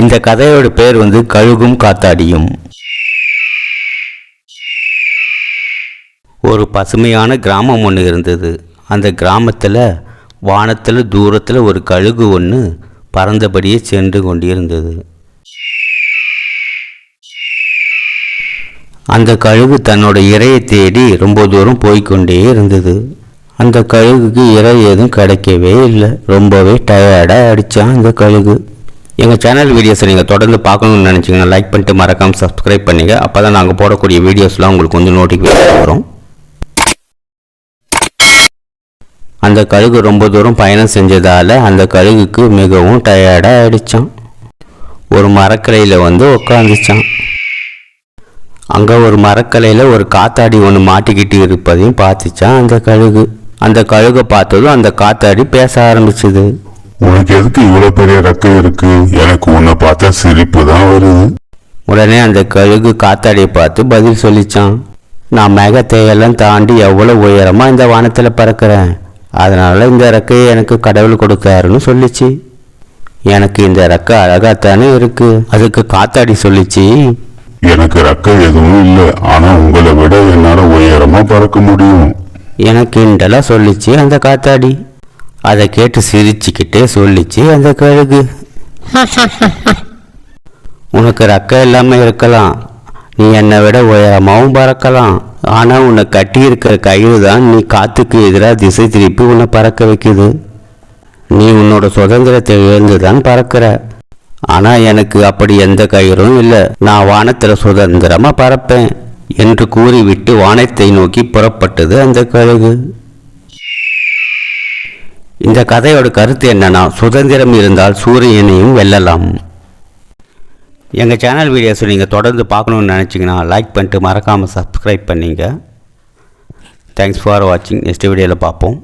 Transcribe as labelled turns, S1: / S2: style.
S1: இந்த கதையோட பேர் வந்து கழுகும் காத்தாடியும். ஒரு பசுமையான கிராமம் ஒன்று இருந்தது. அந்த கிராமத்தில் வானத்தில் தூரத்தில் ஒரு கழுகு ஒன்று பறந்தபடியே சென்று கொண்டிருந்தது. அந்த கழுகு தன்னோட இறையை தேடி ரொம்ப தூரம் போய்க்கொண்டே இருந்தது. அந்த கழுகுக்கு இறை எதுவும் கிடைக்கவே இல்லை. ரொம்பவே டயர்டாக அடித்தான் அந்த கழுகு. எங்கள் சேனல் வீடியோஸை நீங்கள் தொடர்ந்து பார்க்கணும்னு நினச்சிங்கன்னா லைக் பண்ணிட்டு மறக்காமல் சப்ஸ்கிரைப் பண்ணுங்க. அப்போ தான் நாங்கள் போடக்கூடிய வீடியோஸ்லாம் உங்களுக்கு வந்து நோட்டிஃபிகேஷன் வரும். அந்த கழுகு ரொம்ப தூரம் பயணம் செஞ்சதால் அந்த கழுகுக்கு மிகவும் டயர்டாக ஆயிடுச்சான் ஒரு மரக்கலையில் வந்து உக்காந்துச்சான் அங்கே ஒரு மரக்கலையில் ஒரு காத்தாடி ஒன்று மாட்டிக்கிட்டு இருப்பதையும் பார்த்துச்சான் அந்த கழுகு. அந்த கழுகை பார்த்ததும் அந்த காத்தாடி பேச ஆரம்பிச்சுது.
S2: உனக்கு எதுக்கு இவ்வளவு பெரிய ரெக்கை இருக்கு? எனக்கு உன்னை பார்த்தா சிரிப்பு தான் வருது.
S1: உடனே அந்த கழுகு காத்தாடியை பார்த்து பதில் சொல்லிச்சான். நான் மேகத்தையெல்லாம் தாண்டி எவ்வளோ உயரமாக இந்த வானத்தில் பறக்கிறேன். அதனால் இந்த ரெக்கையை எனக்கு கடவுள் கொடுத்தாருன்னு சொல்லிச்சு. எனக்கு இந்த ரெக்கை அழகாத்தானே இருக்கு. அதுக்கு காத்தாடி சொல்லிச்சு.
S2: எனக்கு ரெக்கை எதுவும் இல்லை. ஆனா உங்களை விட என்னால உயரமா பறக்க முடியும்.
S1: எனக்கு இண்டலாக சொல்லிச்சு அந்த காத்தாடி. அதை கேட்டு சிரிச்சுக்கிட்டே சொல்லிச்சு அந்த கழுகு. உனக்கு ரக்கம் இல்லாமல் இருக்கலாம். நீ என்னை விட உயரமாகவும் பறக்கலாம். ஆனால் உன்னை கட்டி இருக்கிற கயிறு தான் நீ காத்துக்கு எதிராக திசை திருப்பி உன்னை பறக்க வைக்குது. நீ உன்னோட சுதந்திரத்தை இழந்து தான் பறக்கிற. ஆனால் எனக்கு அப்படி எந்த கயிறும் இல்லை. நான் வானத்தில் சுதந்திரமாக பறப்பேன். என்று கூறிவிட்டு வானத்தை நோக்கி புறப்பட்டது அந்த கழுகு. இந்த கதையோட கருத்து என்னன்னா சுதந்திரம் இருந்தால் சூரியனையும் வெல்லலாம். எங்கள் சேனல் வீடியோஸை நீங்கள் தொடர்ந்து பார்க்கணுன்னு நினச்சிங்கன்னா லைக் பண்ணிட்டு மறக்காமல் சப்ஸ்கிரைப் பண்ணிங்க. தேங்க்ஸ் ஃபார் வாட்சிங் நெக்ஸ்ட் வீடியோவில் பார்ப்போம்.